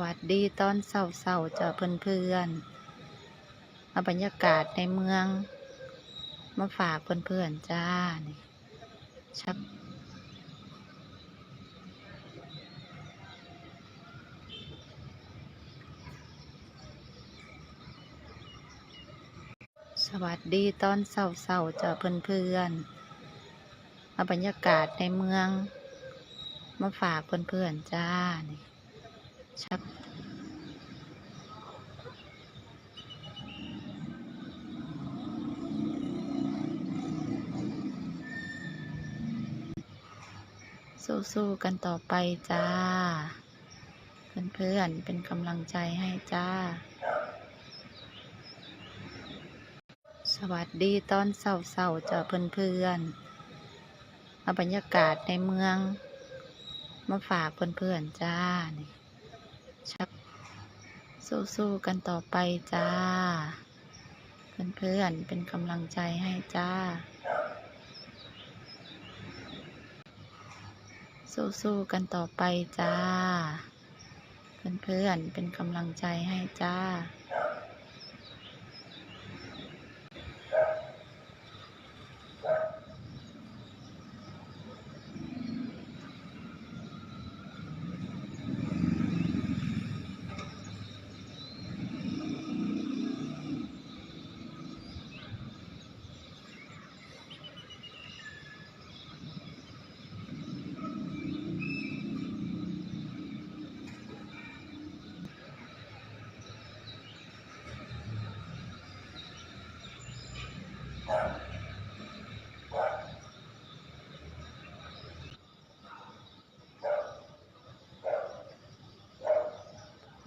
วัสดีตอนเศร้าๆจ้าเพื่อนๆเอาบรรยากาศในเมือง มาฝากเพื่อนๆจ้านี่ชักสวัสดีตอนเศร้าๆจ้าเพื่อนๆเอาบรรยากาศในเมือง มาฝากเพื่อนๆจ้านี่ ชักสู้ๆกันต่อไปจ้า เพื่อนๆ เป็นกำลังใจให้จ้า สวัสดีตอนเศร้าๆจ้าเพื่อนๆเอาบรรยากาศในเมือง มาฝากเพื่อนๆจ้านี่ สู้ๆกันต่อไปจ้า เพื่อนๆเป็นกำลังใจให้จ้า สู้ๆกันต่อไปจ้า เพื่อนๆเป็นกำลังใจให้จ้า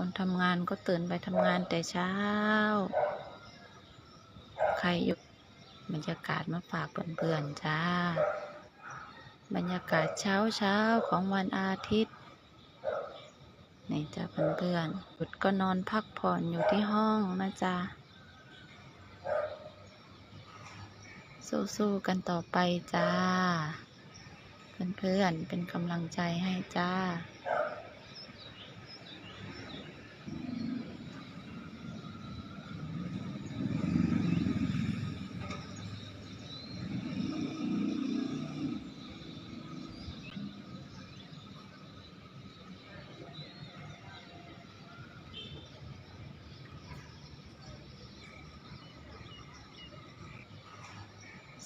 คนทำงานก็ตื่นไปทำงานแต่เช้า ใครอยู่บรรยากาศมาฝากเพื่อนๆจ้า บรรยากาศเช้าเช้าๆของวันอาทิตย์นี่จ้าเพื่อนๆหยุดก็นอนพักผ่อนอยู่ที่ห้องนะจ๊ะสู้ๆกันต่อไปจ้า เพื่อนๆเป็นกำลังใจให้จ้า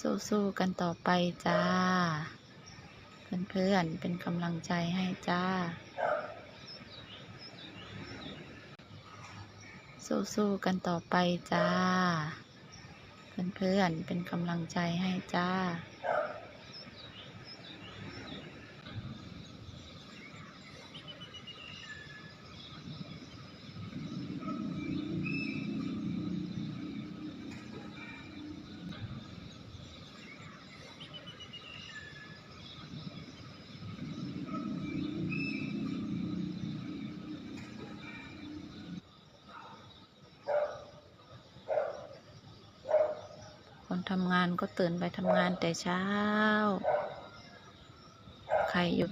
สู้ๆกันต่อไปจ้า เพื่อนๆเป็นกำลังใจให้จ้า สู้ๆกันต่อไปจ้า เพื่อนๆเป็นกำลังใจให้จ้า คนทำงานก็ตื่นไปทำงานแต่เช้า ใครหยุด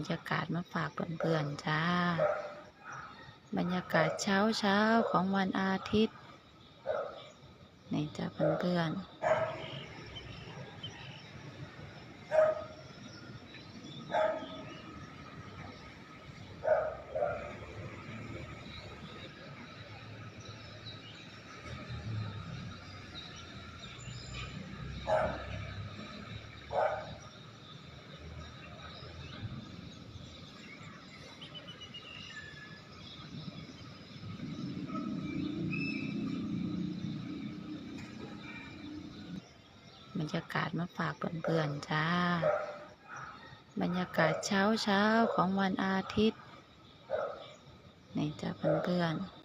รรยากาศมาฝากเพื่อนๆจ้า บรรยากาศเช้าเช้าๆของวันอาทิตย์ในจ้าเพื่อนๆ บรรยากาศมาฝากเพื่อนๆจ้า บรรยากาศเช้าเช้าๆของวันอาทิตย์นี่จ้าเพื่อนๆ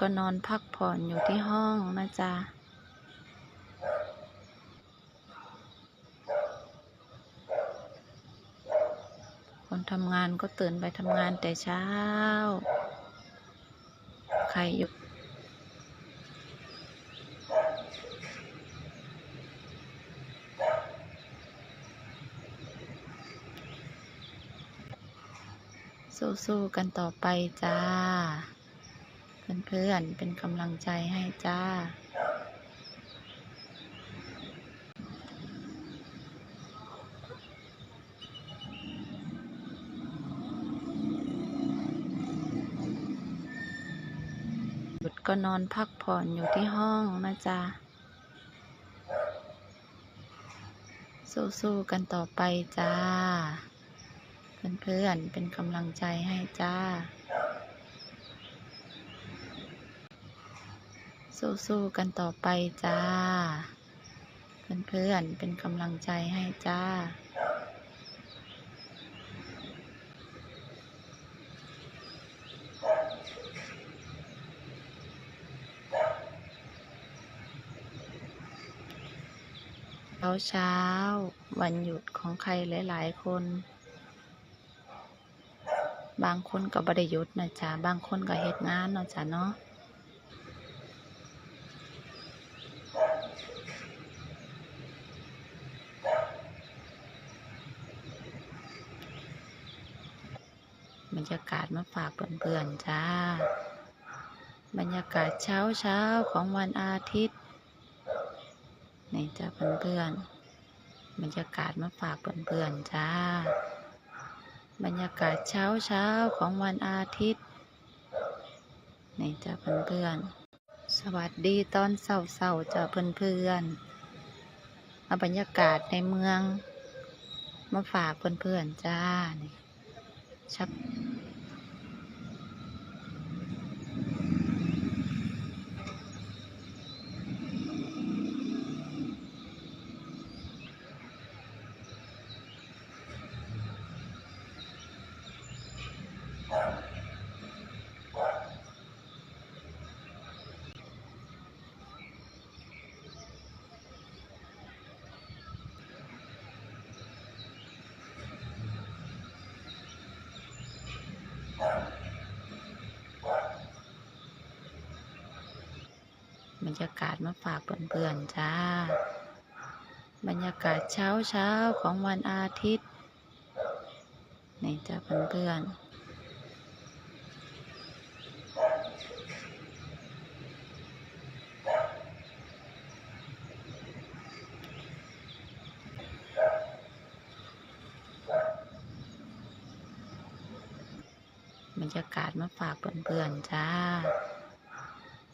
ก็นอนพักผ่อนอยู่ที่ห้องนะจ๊ะคนทำงานก็ตื่นไปทำงานแต่เช้า ใครอยู่สู้ๆกันต่อไปจ้า เพื่อนๆ เป็นกำลังใจให้จ้า หยุดก็นอนพักผ่อนอยู่ที่ห้องนะจ๊ะ สู้ๆ กันต่อไปจ้า เพื่อนๆ เป็นกำลังใจให้จ้า สู้ๆกันต่อไปจ้า เพื่อนๆเป็นกำลังใจให้จ้าเช้าเช้า วันหยุดของใครหลาย ๆ คน บางคนก็บ่ได้หยุดนะจ๊ะ บางคนก็เฮ็ดงานเนาะจ๊ะเนาะ ยากาศมาฝากเพื่อนๆจ้า บรรยากาศเช้าเช้าของวันอาทิตย์นี่จ้าเพื่อนๆบรรยากาศมาฝากเพื่อนๆจ้า บรรยากาศเช้าเช้าของวันอาทิตย์นี่จ้าเพื่อนๆสวัสดีตอนเสาร์ๆจ้าเพื่อนๆเอาบรรยากาศในเมืองมาฝากเพื่อนๆจ้านี่ชัก บรรยากาศมาฝากเพื่อนๆจ้า บรรยากาศเช้าเช้าๆของวันอาทิตย์ นี่จ้าเพื่อนๆ รยากาศมาฝากเพื่อนๆจ้า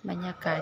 บรรยากาศ